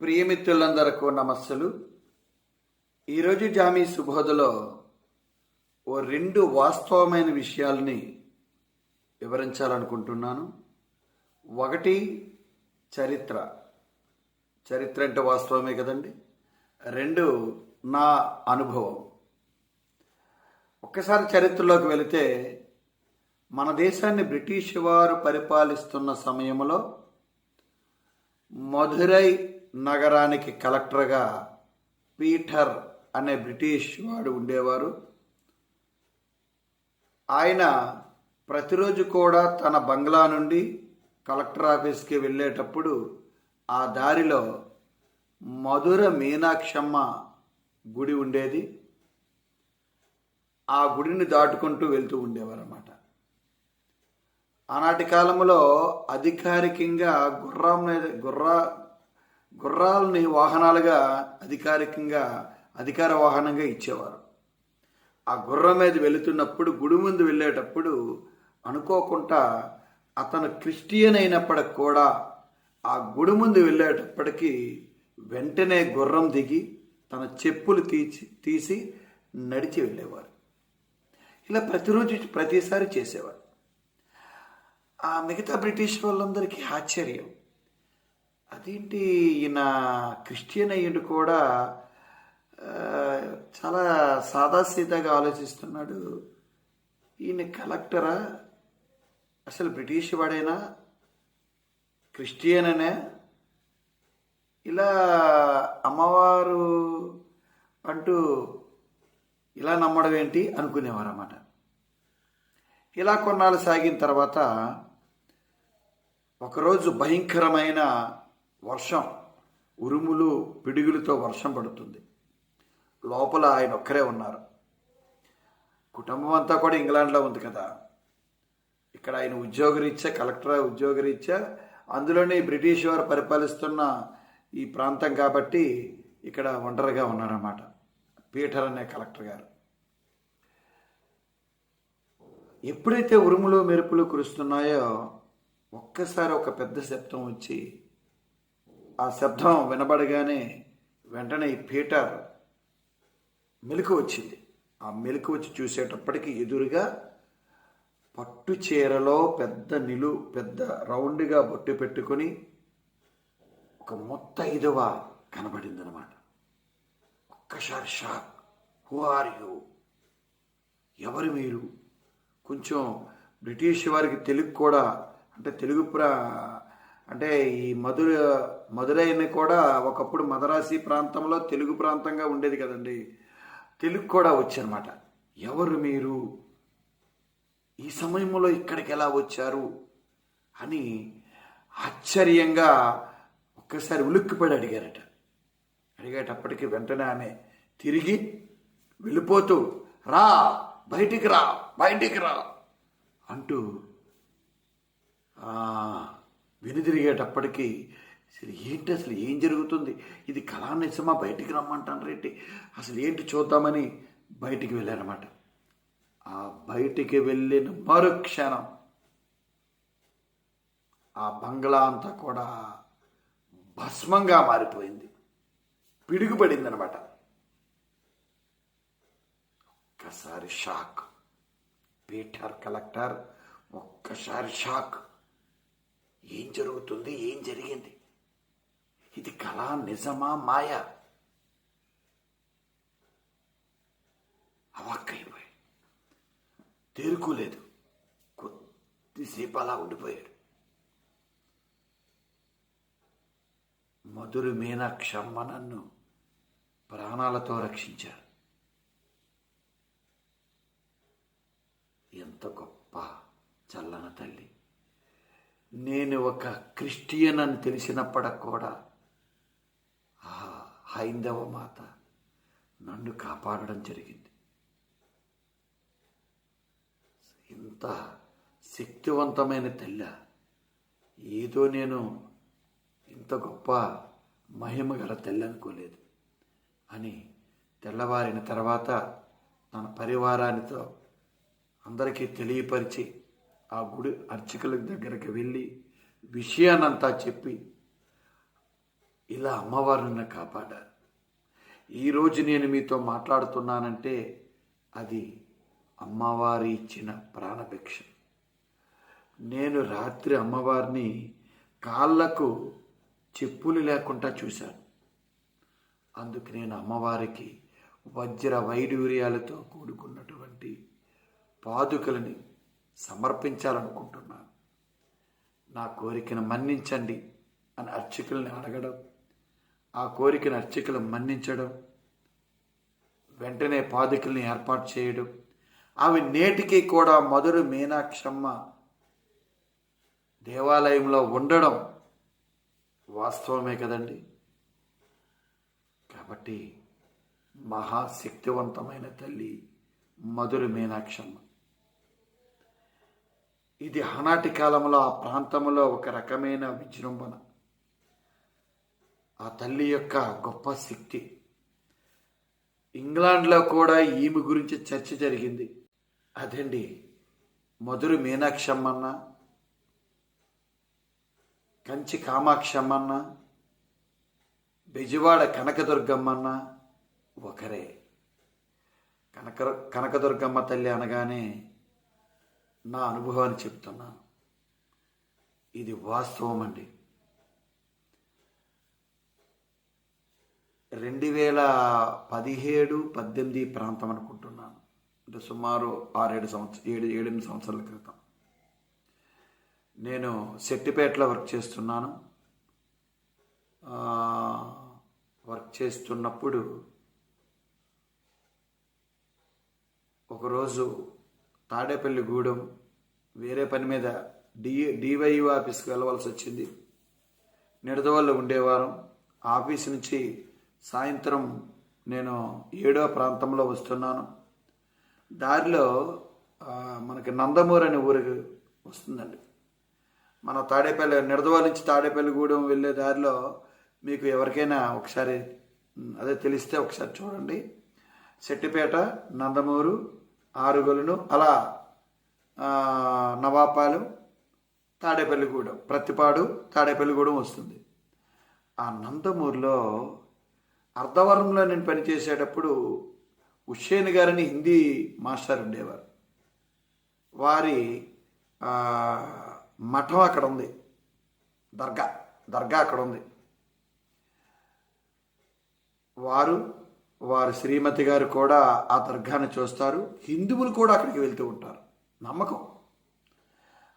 ప్రియమిత్రులందరకు నమస్సులు. ఈరోజు జామీ సుబోధలో ఓ రెండు వాస్తవమైన విషయాల్ని వివరించాలనుకుంటున్నాను. ఒకటి చరిత్ర. చరిత్ర అంటే వాస్తవమే కదండి. రెండు నా అనుభవం. ఒక్కసారి చరిత్రలోకి వెళితే మన దేశాన్ని బ్రిటిష్ వారు పరిపాలిస్తున్న సమయంలో మధురై నగరానికి కలెక్టర్గా పీటర్ అనే బ్రిటిష్ వాడు ఉండేవారు. ఆయన ప్రతిరోజు కూడా తన బంగ్లా నుండి కలెక్టర్ ఆఫీస్కి వెళ్ళేటప్పుడు ఆ దారిలో మధుర మీనాక్షమ్మ గుడి ఉండేది. ఆ గుడిని దాటుకుంటూ వెళ్తూ ఉండేవారన్నమాట. ఆనాటి కాలంలో అధికారికంగా గుర్రం మీద గుర్ర గుర్రాలని వాహనాలుగా అధికారికంగా అధికార వాహనంగా ఇచ్చేవారు. ఆ గుర్రం మీద వెళుతున్నప్పుడు గుడి ముందు వెళ్ళేటప్పుడు అనుకోకుండా అతను క్రిస్టియన్ అయినప్పటికి కూడా ఆ గుడి ముందు వెళ్ళేటప్పటికీ వెంటనే గుర్రం దిగి తన చెప్పులు తీసి తీసి నడిచి వెళ్ళేవారు. ఇలా ప్రతిరోజు ప్రతిసారి చేసేవారు. ఆ మిగతా బ్రిటిష్ వాళ్ళందరికీ ఆశ్చర్యం. అదేంటి ఈయన క్రిస్టియన్ అయ్యుడు కూడా చాలా సాదాసీదాగా ఆలోచిస్తున్నాడు. ఈయన కలెక్టరా? అసలు బ్రిటిష్ వాడైనా? క్రిస్టియన్ అనే ఇలా అమ్మవారు అంటూ ఇలా నమ్మడం ఏంటి అనుకునేవారు అన్నమాట ఇలా కొన్నాళ్ళు సాగిన తర్వాత ఒకరోజు భయంకరమైన వర్షం ఉరుములు పిడుగులతో వర్షం పడుతుంది. లోపల ఆయన ఒక్కరే ఉన్నారు. కుటుంబం అంతా కూడా ఇంగ్లాండ్లో ఉంది కదా. ఇక్కడ ఆయన ఉద్యోగరీత్యా కలెక్టర్ ఉద్యోగరీత్యా అందులోనే బ్రిటిష్ వారు పరిపాలిస్తున్న ఈ ప్రాంతం కాబట్టి ఇక్కడ ఒంటరిగా ఉన్నారన్నమాట. పీటర్ అనే కలెక్టర్ గారు. ఎప్పుడైతే ఉరుములు మెరుపులు కురుస్తున్నాయో ఒక్కసారి ఒక పెద్ద శబ్దం వచ్చి ఆ శబ్దం వినబడగానే వెంటనే పీటర్ మెలకు వచ్చింది. ఆ మెలకు వచ్చి చూసేటప్పటికి ఎదురుగా పట్టు చీరలో పెద్ద నిలు పెద్ద రౌండ్గా బొట్టు పెట్టుకొని ఒక మొత్త ఇదువ కనబడింది అనమాట ఒక్కసారి షాక్. హూ ఆర్ యూ ఎవరు మీరు? కొంచెం బ్రిటిష్ వారికి తెలుగు కూడా అంటే తెలుగు ప్రా అంటే ఈ మధుర మధురైని కూడా ఒకప్పుడు మదరాసి ప్రాంతంలో తెలుగు ప్రాంతంగా ఉండేది కదండి. తెలుగు కూడా వచ్చనమాట ఎవరు మీరు? ఈ సమయంలో ఇక్కడికి ఎలా వచ్చారు? అని ఆశ్చర్యంగా ఒక్కసారి ఉలిక్కిపడి అడిగారట. అడిగేటప్పటికి వెంటనే ఆమె తిరిగి వెళ్ళిపోతూ రా బయటికి రా బయటికి రా అంటూ వెనుదిరిగేటప్పటికీ అసలు ఏంటి అసలు ఏం జరుగుతుంది? ఇది కళా నిజమా? బయటికి రమ్మంటాను రేటి అసలు ఏంటి చూద్దామని బయటికి వెళ్ళారన్నమాట. ఆ బయటికి వెళ్ళిన మరుక్షణం ఆ బంగ్లా అంతా కూడా భస్మంగా మారిపోయింది. పిడుగుపడింది అనమాట ఒక్కసారి షాక్. పీటర్ కలెక్టర్ ఒక్కసారి షాక్. ఏం జరుగుతుంది? ఏం జరిగింది? ఇది కళ నిజమా మాయ? అవాక్కైపోయి తేరుకోలేదు కొద్దిసేపు అలా ఉండిపోయాడు. మధురు మీనాక్షమ్మ నన్ను ప్రాణాలతో రక్షించారు. ఎంత గొప్ప చల్లన తల్లి. నేను ఒక క్రిస్టియన్ అని తెలిసినప్పటికి కూడా ఆ హైందవ మాత నన్ను కాపాడడం జరిగింది. ఇంత శక్తివంతమైన తెల్ల ఏదో నేను ఇంత గొప్ప మహిమ గల తెల్ల అనుకోలేదు. అని తెల్లవారిన తర్వాత తన పరివారానితో అందరికీ తెలియపరిచి ఆ గుడి అర్చకుల దగ్గరికి వెళ్ళి విషయానంతా చెప్పి ఇలా అమ్మవారిని కాపాడారు. ఈరోజు నేను మీతో మాట్లాడుతున్నానంటే అది అమ్మవారి ఇచ్చిన ప్రాణభిక్ష. నేను రాత్రి అమ్మవారిని కాళ్ళకు చెప్పులు లేకుండా చూశాను. అందుకు నేను అమ్మవారికి వజ్ర వైడూర్యాలతో కూడుకున్నటువంటి పాదుకలని సమర్పించాలనుకుంటున్నాను. నా కోరికను మన్నించండి అని అర్చకుల్ని అడగడం ఆ కోరికను అర్చకులు మన్నించడం వెంటనే పాదుకుల్ని ఏర్పాటు చేయడం ఆమె నేటికి కూడా మధురు మీనాక్షమ్మ దేవాలయంలో ఉండడం వాస్తవమే కదండి. కాబట్టి మహాశక్తివంతమైన తల్లి మధుర మీనాక్షమ్మ. ఇది ఆనాటి కాలంలో ఆ ప్రాంతంలో ఒక రకమైన విజృంభణ. ఆ తల్లి యొక్క గొప్ప శక్తి. ఇంగ్లాండ్లో కూడా ఈమె గురించి చర్చ జరిగింది. అదండి మధుర మీనాక్షమ్మన్న కంచి కామాక్షమ్మన్న బెజవాడ కనకదుర్గమ్మన్న ఒకరే. కనక కనకదుర్గమ్మ తల్లి అనగానే నా అనుభవాన్ని చెప్తున్నాను. ఇది వాస్తవం అండి రెండు వేల పదిహేడు పద్దెనిమిది ప్రాంతం అనుకుంటున్నాను. అంటే సుమారు ఆరేడు సంవత్సరం ఏడు ఏడెనిమిది సంవత్సరాల క్రితం. నేను సెట్టిపేటలో వర్క్ చేస్తున్నాను. వర్క్ చేస్తున్నప్పుడు ఒకరోజు తాడేపల్లిగూడెం వేరే పని మీద డి డివై ఆఫీస్కి వెళ్ళవలసి వచ్చింది. నిడదవాళ్ళు ఉండేవారం. ఆఫీస్ నుంచి సాయంత్రం నేను ఏడో ప్రాంతంలో వస్తున్నాను. దారిలో మనకి నందమూరు అనే ఊరికి వస్తుందండి. మన తాడేపల్లి నిడదవాళ్ళ నుంచి తాడేపల్లిగూడెం వెళ్ళే దారిలో మీకు ఎవరికైనా ఒకసారి అదే తెలిస్తే ఒకసారి చూడండి. సెట్టిపేట నందమూరు ఆరుగొలను అలా నవాపాలు తాడేపల్లిగూడెం ప్రతిపాడు తాడేపల్లిగూడెం వస్తుంది. ఆ నందమూరులో అర్ధవరంలో నేను పనిచేసేటప్పుడు హుషేన్ గారని హిందీ మాస్టర్ ఉండేవారు. వారి మఠం అక్కడ ఉంది దర్గా దర్గా అక్కడ ఉంది వారు వారి శ్రీమతి గారు కూడా ఆ దర్గాను చూస్తారు. హిందువులు కూడా అక్కడికి వెళ్తూ ఉంటారు. నమ్మకం.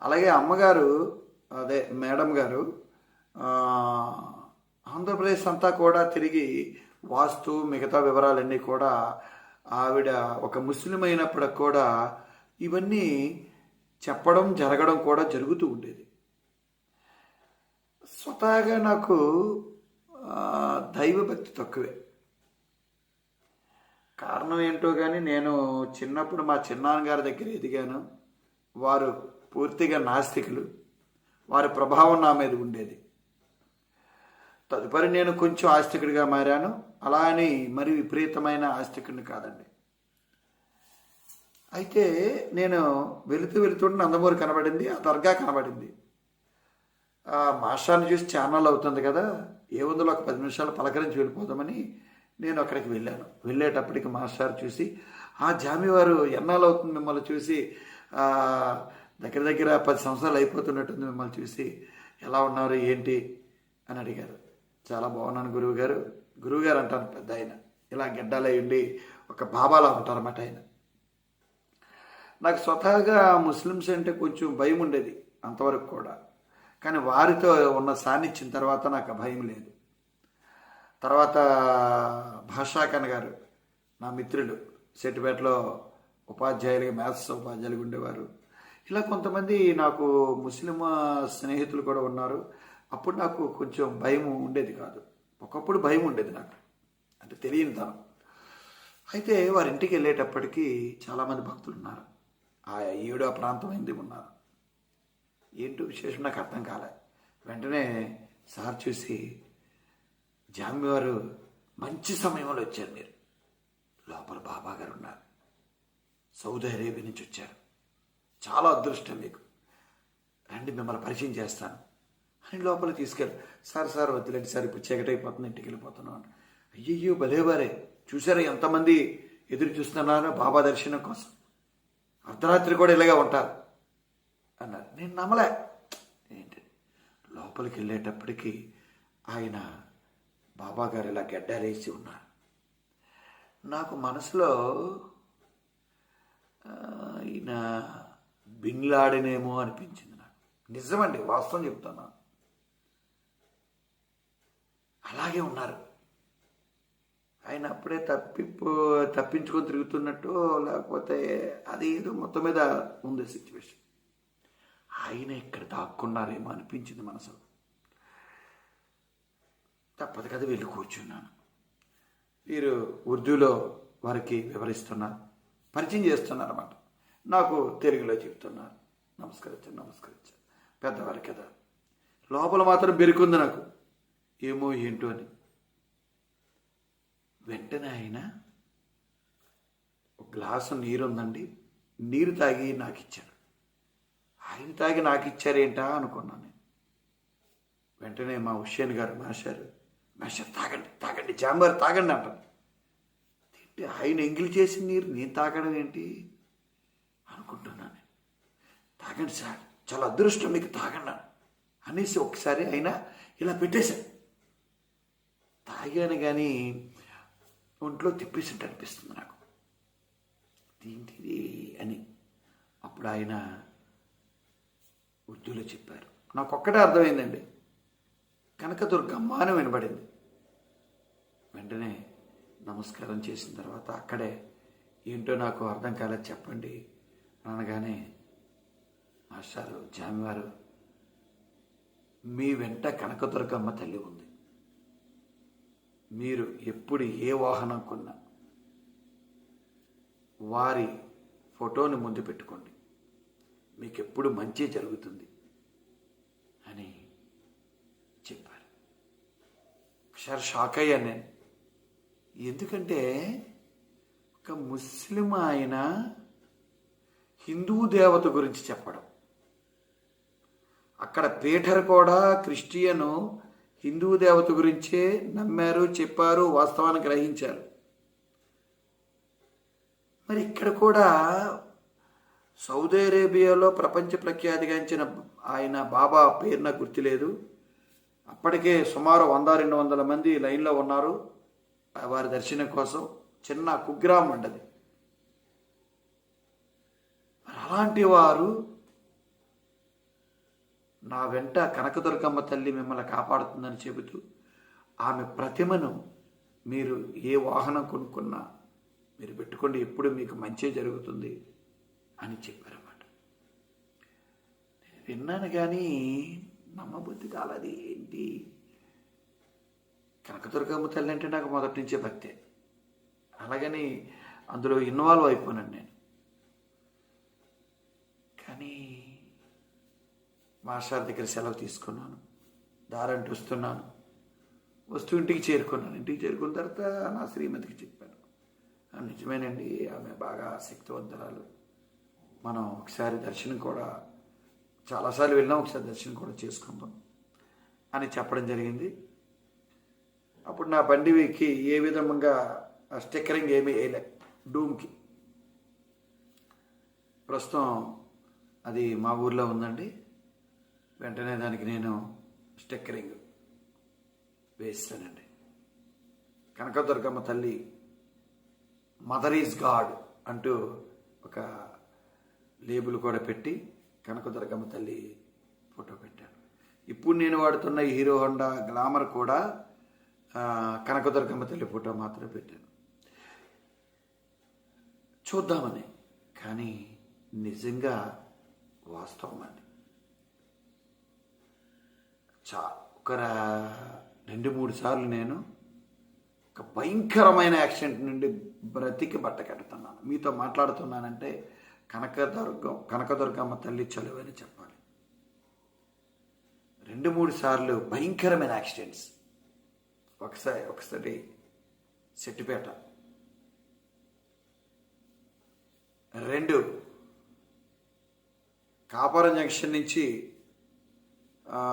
అలాగే అమ్మగారు అదే మేడం గారు ఆంధ్రప్రదేశ్ అంతా కూడా తిరిగి వాస్తు మిగతా వివరాలన్నీ కూడా ఆవిడ ఒక ముస్లిం అయినప్పటికి కూడా ఇవన్నీ చెప్పడం జరగడం కూడా జరుగుతూ ఉండేది. స్వతహాగా నాకు దైవభక్తి తక్కువే. కారణం ఏంటో కానీ నేను చిన్నప్పుడు మా చిన్నాన్నగారి దగ్గర ఎదిగాను. వారు పూర్తిగా నాస్తికులు. వారి ప్రభావం నా మీద ఉండేది. తదుపరి నేను కొంచెం ఆస్తికుడిగా మారాను. అలా అని మరి విపరీతమైన ఆస్తికుడిని కాదండి. అయితే నేను వెళుతూ వెళుతుంటే నందమూరి కనబడింది ఆ దర్గా కనబడింది. ఆ మాస్టర్ని చూసి ఛానల్ అవుతుంది కదా ఏ వందలో ఒక పది నిమిషాలు పలకరించి వెళ్ళిపోదామని నేను అక్కడికి వెళ్ళాను. వెళ్ళేటప్పటికి మాస్టర్ చూసి ఆ జామివారు ఎన్నాళ్ళవుతుంది మిమ్మల్ని చూసి? దగ్గర దగ్గర పది సంవత్సరాలు అయిపోతున్నట్టుంది మిమ్మల్ని చూసి. ఎలా ఉన్నారు? ఏంటి? అని అడిగారు. చాలా బాగున్నాను గురువు గారు గురువు గారు అంటాను పెద్ద ఆయన. ఇలా గెడ్డలై ఉండి ఒక బాబాలా ఉంటారన్నమాట ఆయన. నాకు స్వతహాగా ముస్లిమ్స్ అంటే కొంచెం భయం ఉండేది అంతవరకు కూడా. కానీ వారితో ఉన్న సాన్నిధ్యం తర్వాత నాకు భయం లేదు. తర్వాత భాషాకన్ గారు నా మిత్రుడు సెట్టిపేటలో ఉపాధ్యాయులుగా మ్యాథ్స్ ఉపాధ్యాయులుగా ఉండేవారు. ఇలా కొంతమంది నాకు ముస్లిం స్నేహితులు కూడా ఉన్నారు. అప్పుడు నాకు కొంచెం భయం ఉండేది కాదు. ఒకప్పుడు భయం ఉండేది నాకు. అంటే తెలియని తనం అయితే వారి ఇంటికి వెళ్ళేటప్పటికీ చాలామంది భక్తులు ఉన్నారు. ఆ ఏడో ప్రాంతం అయింది ఉన్నారు? ఏంటో విశేషం? నాకు అర్థం కాలే. వెంటనే సార్ చూసి జామ్యవారు వారు మంచి సమయంలో వచ్చారు మీరు. లోపల బాబా గారు ఉన్నారు. సౌదీ అరేబియా నుంచి వచ్చారు. చాలా అదృష్టం మీకు. రండి మిమ్మల్ని పరిచయం చేస్తాను. అని లోపల తీసుకెళ్ళి సార్ సార్ వద్దులేండి సార్ ఇప్పుడు చీకటైపోతుంది ఇంటికి వెళ్ళిపోతున్నాం అని. అయ్యయ్యో భలేవారే చూసారా ఎంతమంది ఎదురు చూస్తున్నారో బాబా దర్శనం కోసం. అర్ధరాత్రి కూడా ఇలాగే ఉంటారు అన్నారు. నేను నమ్మలే. ఏంటి? లోపలికి వెళ్ళేటప్పటికీ ఆయన బాబా గారు ఇలా గడ్డాలేసి ఉన్నారు. నాకు మనసులో ఈయన బిన్లాడినేమో అనిపించింది నాకు. నిజమండి వాస్తవం చెప్తాను అలాగే ఉన్నారు. ఆయన అప్పుడే తప్పిపో తప్పించుకొని తిరుగుతున్నట్టు లేకపోతే అది ఏదో మొత్తం మీద ఉంది సిచ్యువేషన్ ఆయన ఇక్కడ దాక్కున్నారేమో అనిపించింది మనసులో. తప్పదు కదా వెళ్ళి కూర్చున్నాను. వీరు ఉర్దూలో వారికి వివరిస్తున్నారు పరిచయం చేస్తున్నారు అన్నమాట నాకు తెలుగులో చెప్తున్నారు. నమస్కరించాను నమస్కరించాను పెద్దవారు కదా. లోపల మాత్రం బెరుకుంది నాకు. ఏమో ఏంటో అని. వెంటనే ఆయన ఒక గ్లాసు నీరు ఉందండి నీరు తాగి నాకు ఇచ్చారు ఆయన తాగి నాకు ఇచ్చారేంటా అనుకున్నాను నేను. వెంటనే మా హుషేన్ గారు మాస్టర్ మెషర్ తాగండి తాగండి జాంబారు తాగండి అంటాను ఏంటి ఆయన ఎంగిలి చేసిన నీరు నేను తాగడం ఏంటి? అనుకుంటున్నాను తాగండి సార్ చాలా అదృష్టం మీకు తాగండి అనేసి ఒకసారి ఆయన ఇలా పెట్టేశాను తాగాను కానీ ఒంట్లో తిప్పేసినట్టు అనిపిస్తుంది నాకు. ఏంటిది అని అప్పుడు ఆయన ఉర్దూలో చెప్పారు. నాకు ఒక్కటే అర్థమైందండి. కనకదుర్గమ్మ అని వినబడింది వెంటనే నమస్కారం చేసిన తర్వాత అక్కడే ఏంటో నాకు అర్థం కాలేదు చెప్పండి అనగానే మాస్టారు జామివారు మీ వెంట కనకదుర్గమ్మ తల్లి ఉంది. మీరు ఎప్పుడు ఏ వాహనం కొన్నా వారి ఫోటోని ముందు పెట్టుకోండి. మీకు ఎప్పుడు మంచి జరుగుతుంది అని చెప్పారు. ఒకసారి షాక్ అయ్యాను నేను. ఎందుకంటే ఒక ముస్లిం ఆయన హిందూ దేవత గురించి చెప్పడం. అక్కడ పీటర్ కూడా క్రిస్టియను హిందూ దేవత గురించే నమ్మారు చెప్పారు వాస్తవాన్ని గ్రహించారు. మరి ఇక్కడ కూడా సౌదీ అరేబియాలో ప్రపంచ ప్రఖ్యాతిగాంచిన ఆయన బాబా పేరున గుర్తులేదు. అప్పటికే సుమారు వంద రెండు వందల మంది లైన్లో ఉన్నారు. వారి దర్శనం కోసం చిన్న కుగ్రామం ఉండదు. మరి అలాంటి వారు నా వెంట కనకదుర్గమ్మ తల్లి మిమ్మల్ని కాపాడుతుందని చెబుతూ ఆమె ప్రతిమను మీరు ఏ వాహనం కొనుక్కున్నా మీరు పెట్టుకోండి ఎప్పుడు మీకు మంచి జరుగుతుంది అని చెప్పారన్నమాట. నేను విన్నాను కానీ నమ్మబుద్ధి కాలది ఏంటి? కనకదుర్గమ్మ తల్లి అంటే నాకు మొదటి నుంచే భక్తే. అలాగని అందులో ఇన్వాల్వ్ అయిపోయాను నేను. కానీ మాస్టర్ దగ్గర సెలవు తీసుకున్నాను. దారంటి వస్తున్నాను వస్తూ ఇంటికి చేరుకున్నాను. ఇంటికి చేరుకున్న తర్వాత నా శ్రీమతికి చెప్పాను. నిజమేనండి ఆమె బాగా శక్తివంతరాలు. మనం ఒకసారి దర్శనం కూడా చాలాసార్లు వెళ్ళినా ఒకసారి దర్శనం కూడా చేసుకుందాం అని చెప్పడం జరిగింది. అప్పుడు నా బండికి ఏ విధంగా స్టిక్కరింగ్ ఏమీ వేయలే. డూమ్కి. ప్రస్తుతం అది మా ఊర్లో ఉందండి. వెంటనే దానికి నేను స్టిక్కరింగ్ వేస్తానండి. కనకదుర్గమ్మ తల్లి మదర్ ఈజ్ గాడ్ అంటూ ఒక లేబుల్ కూడా పెట్టి కనకదుర్గమ్మ తల్లి ఫోటో పెట్టాను. ఇప్పుడు నేను వాడుతున్న హీరో హోండా గ్లామర్ కూడా కనకదుర్గమ్మ తల్లి ఫోటో మాత్రమే పెట్టాను. చూద్దామని కానీ నిజంగా వాస్తవం అండి. చా ఒక రెండు మూడు సార్లు నేను ఒక భయంకరమైన యాక్సిడెంట్ నుండి బ్రతికి బట్ట కడుతున్నాను. మీతో మాట్లాడుతున్నానంటే కనకదుర్గం కనకదుర్గమ్మ తల్లి చలువని చెప్పాలి. రెండు మూడు సార్లు భయంకరమైన యాక్సిడెంట్స్. ఒకసారి ఒకసారి సెట్టిపేట రెండు కాపారం జంక్షన్ నుంచి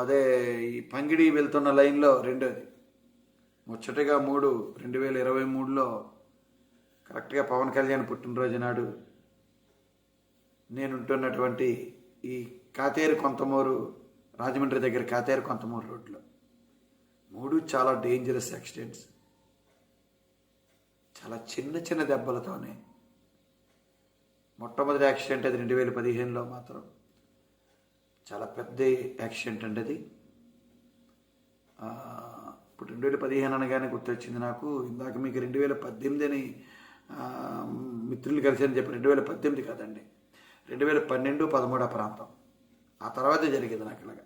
అదే ఈ పంగిడి వెళ్తున్న లైన్లో రెండోది. ముచ్చటగా మూడు రెండు వేల ఇరవై మూడులో కరెక్ట్గా పవన్ కళ్యాణ్ పుట్టినరోజు నాడు నేనుంటున్నటువంటి ఈ కాతేరు కొంతమూరు రాజమండ్రి దగ్గర కాతేరు కొంతమూరు రోడ్లో. మూడు చాలా డేంజరస్ యాక్సిడెంట్స్ చాలా చిన్న చిన్న దెబ్బలతోనే. మొట్టమొదటి యాక్సిడెంట్ అది రెండు వేల పదిహేనులో మాత్రం. చాలా పెద్ద యాక్సిడెంట్ అండి అది. ఇప్పుడు రెండు వేల పదిహేను అనగానే గుర్తొచ్చింది నాకు. ఇందాక మీకు రెండు వేల పద్దెనిమిది అని మిత్రులు కలిసి అని చెప్పి రెండు వేల పద్దెనిమిది కాదండి. రెండు వేల పన్నెండు పదమూడో ప్రాంతం. ఆ తర్వాతే జరిగింది నాకు ఇలాగా.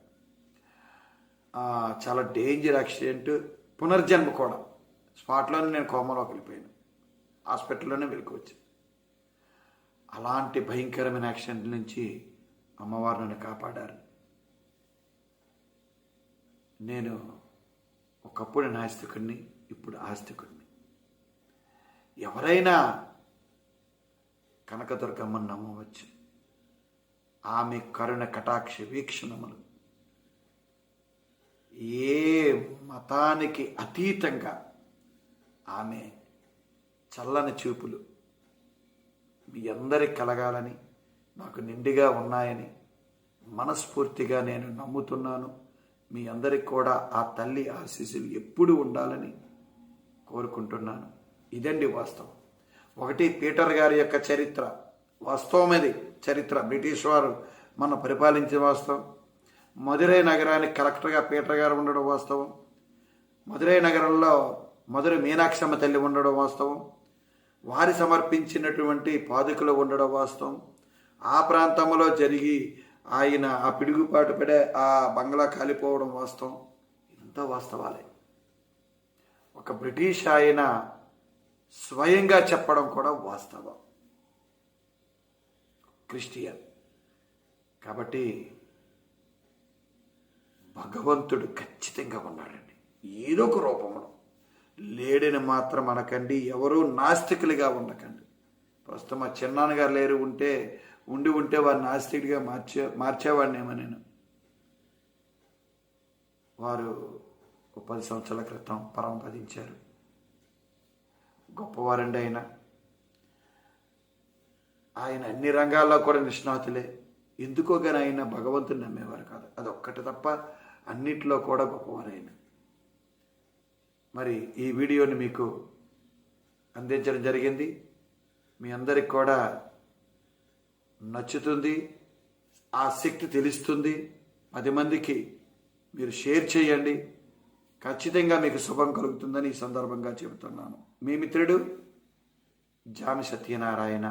చాలా డేంజర్ యాక్సిడెంట్ పునర్జన్మ కూడా. స్పాట్లోనే నేను కోమలోకి వెళ్ళిపోయాను. హాస్పిటల్లోనే వెళ్ళుకోవచ్చు అలాంటి భయంకరమైన యాక్సిడెంట్ నుంచి అమ్మవారు నన్ను కాపాడారు. నేను ఒకప్పుడు నాస్తికుడిని ఇప్పుడు ఆస్తికుడిని. ఎవరైనా కనకదుర్గమ్మను నమ్మవచ్చు. ఆమె కరుణ కటాక్ష వీక్షణములు ఏ మతానికి అతీతంగా ఆమె చల్లని చూపులు మీ అందరికి కలగాలని నాకు నిండిగా ఉన్నాయని మనస్ఫూర్తిగా నేను నమ్ముతున్నాను. మీ అందరికి కూడా ఆ తల్లి ఆశీస్సులు ఎప్పుడు ఉండాలని కోరుకుంటున్నాను. ఇదండి వాస్తవం. ఒకటి పీటర్ గారి యొక్క చరిత్ర. వాస్తవం ఇది చరిత్ర. బ్రిటిష్ వారు మన పరిపాలించిన వాస్తవం. మదురై నగరానికి కలెక్టర్గా పీటర్ గారు ఉండడం వాస్తవం. మదురై నగరంలో మధుర మీనాక్షమ్మ తల్లి ఉండడం వాస్తవం. వారి సమర్పించినటువంటి పాదుకలు ఉండడం వాస్తవం. ఆ ప్రాంతంలో జరిగి ఆయన ఆ పిడుగుపాటు పడే ఆ బంగ్లా కాలిపోవడం వాస్తవం. ఇదంతా వాస్తవాలే. ఒక బ్రిటిష్ ఆయన స్వయంగా చెప్పడం కూడా వాస్తవం. క్రిస్టియన్. కాబట్టి భగవంతుడు ఖచ్చితంగా ఉన్నాడండి. ఏదో ఒక రూపంలో లేడని మాత్రం అనకండి ఎవరూ నాస్తికులుగా ఉండకండి. ప్రస్తుతం మా చిన్నాన్నగారు లేరు ఉంటే ఉండి ఉంటే వారిని నాస్తికుడిగా మార్చే మార్చేవాడినేమో నేను. వారు ఒక పది సంవత్సరాల క్రితం పరమపదించారు గొప్పవారండి ఆయన. ఆయన అన్ని రంగాల్లో కూడా నిష్ణాతులే. ఎందుకో కానీ ఆయన భగవంతుని నమ్మేవారు కాదు. అదొక్కటి తప్ప అన్నిట్లో కూడా గొప్పవారైన మరి ఈ వీడియోని మీకు అందించడం జరిగింది. మీ అందరికి కూడా నచ్చుతుంది ఆ శక్తి తెలుస్తుంది. పది మందికి మీరు షేర్ చేయండి. ఖచ్చితంగా మీకు శుభం కలుగుతుందని ఈ సందర్భంగా చెబుతున్నాను. మీ మిత్రుడు జామి సత్యనారాయణ.